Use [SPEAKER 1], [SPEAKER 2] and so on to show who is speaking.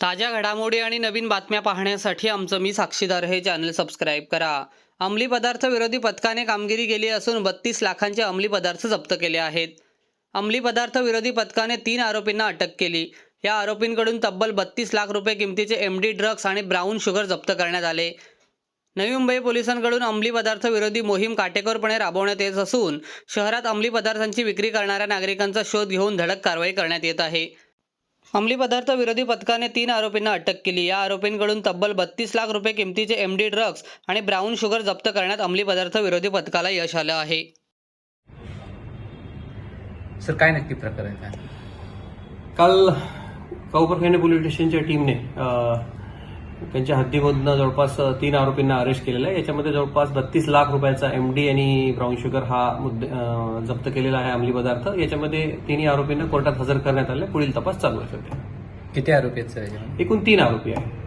[SPEAKER 1] ताज्या घडामोडी आणि नवीन बातम्या पाहण्यासाठी आमचं मी साक्षीदार हे चॅनल सबस्क्राईब करा. अंमली पदार्थ विरोधी पथकाने कामगिरी केली असून बत्तीस लाखांचे अंमली पदार्थ जप्त केले आहेत. अंमली पदार्थ विरोधी पथकाने तीन आरोपींना अटक केली. या आरोपींकडून तब्बल बत्तीस लाख रुपये किमतीचे एम डी ड्रग्स आणि ब्राऊन शुगर जप्त करण्यात आले. नवी मुंबई पोलिसांकडून अंमली पदार्थ विरोधी मोहीम काटेकोरपणे राबवण्यात येत असून शहरात अंमली पदार्थांची विक्री करणाऱ्या नागरिकांचा शोध घेऊन धडक कारवाई करण्यात येत आहे. अंमली पदार्थ विरोधी पथकाने तीन आरोपींना अटक केली. या आरोपींकडून तब्बल बत्तीस लाख रुपये किमतीचे एम डी ड्रग्ज आणि ब्राऊन शुगर जप्त करण्यात अंमली पदार्थ विरोधी पथकाला यश आलं आहे.
[SPEAKER 2] सर काय नक्की प्रकार आहे? काय
[SPEAKER 3] काल काऊपरखेडे पोलीस स्टेशनच्या टीमने त्यांच्या हद्दीमधनं जवळपास तीन आरोपींना अरेस्ट केलेलं आहे. याच्यामध्ये जवळपास बत्तीस लाख रुपयाचा एमडी आणि ब्राऊन शुगर हा मुद्दे जप्त केलेला आहे अंमली पदार्थ. याच्यामध्ये तिन्ही आरोपींना कोर्टात हजर करण्यात आले पुढील तपास चालू आहे सध्या.
[SPEAKER 2] किती आरोपी आहेत सर याच्यामध्ये?
[SPEAKER 3] एकूण तीन आरोपी आहेत.